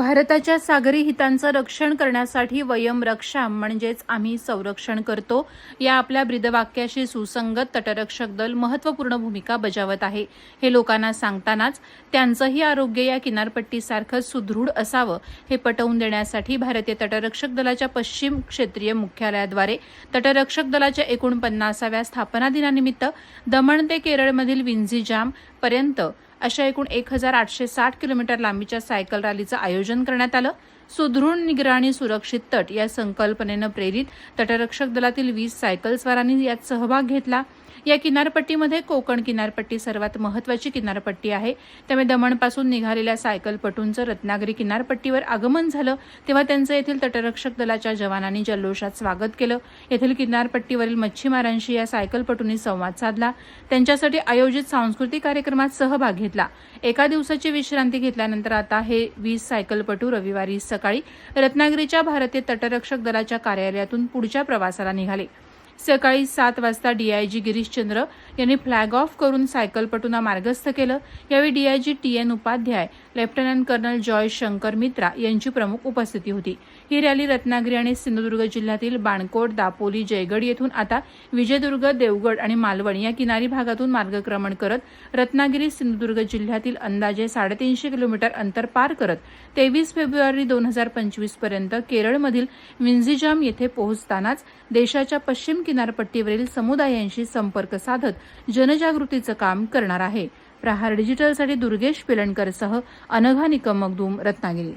भारताच्या सागरी हितांचं रक्षण करण्यासाठी वयम रक्षा म्हणजेच आम्ही संरक्षण करतो या आपल्या ब्रीदवाक्याशी सुसंगत तटरक्षक दल महत्त्वपूर्ण भूमिका बजावत आहे. हे लोकांना सांगतानाच त्यांचंही आरोग्य या किनारपट्टीसारखं सुदृढ असावं हे पटवून देण्यासाठी भारतीय तटरक्षक दलाच्या पश्चिम क्षेत्रीय मुख्यालयाद्वारे तटरक्षक दलाच्या एकोणपन्नासाव्या स्थापना दिनानिमित्त दमण ते केरळमधील विंझीजाम पर्यंत अशा एकूण एक हजार आठशे साठ किलोमीटर लांबीच्या सायकल रॅलीचं आयोजन करण्यात आलं. सुदृढ निगराणी सुरक्षित तट या संकल्पनेनं प्रेरित तटरक्षक दलातील वीस सायकलस्वारांनी यात सहभाग घेतला. या किनारपट्टीमध्ये कोकण किनारपट्टी सर्वात महत्वाची किनारपट्टी आहे. त्यामुळे दमणपासून निघालेल्या सायकलपटूंचं रत्नागिरी किनारपट्टीवर आगमन झालं. तेव्हा त्यांचं येथील तटरक्षक दलाच्या जवानांनी जल्लोषात स्वागत केलं. येथील किनारपट्टीवरील मच्छीमारांशी या सायकलपटूंनी संवाद साधला. त्यांच्यासाठी आयोजित सांस्कृतिक कार्यक्रमात सहभाग घेतला. एका दिवसाची विश्रांती घेतल्यानंतर आता हे वीस सायकलपटू रविवारी सकाळी रत्नागिरीच्या भारतीय तटरक्षक दलाच्या कार्यालयातून पुढच्या प्रवासाला निघाले. सकाळी सात वाजता डीआयजी गिरीशचंद्र यांनी फ्लॅग ऑफ करून सायकलपटूंना मार्गस्थ केलं. यावेळी DIG T N Upadhyay lieutenant colonel Joy Shankar Mitra यांची प्रमुख उपस्थिती होती. ही रॅली रत्नागिरी आणि सिंधुदुर्ग जिल्ह्यातील बाणकोट दापोली जयगड येथून आता विजयदुर्ग देवगड आणि मालवण या किनारी भागातून मार्गक्रमण करत रत्नागिरी सिंधुदुर्ग जिल्ह्यातील अंदाजे साडेतीनशे किलोमीटर अंतर पार करत तेवीस फेब्रुवारी दोन हजार पंचवीसपर्यंत केरळमधील विंझिजाम येथे पोहोचतानाच देशाच्या पश्चिम किनारपट्टीवरील समुदायांशी संपर्क साधत जनजागृतीचं काम करणार आहे. प्रहार डिजिटलसाठी दुर्गेश पिलणकरसह अनघा निकम मगदूम रत्नागिरी.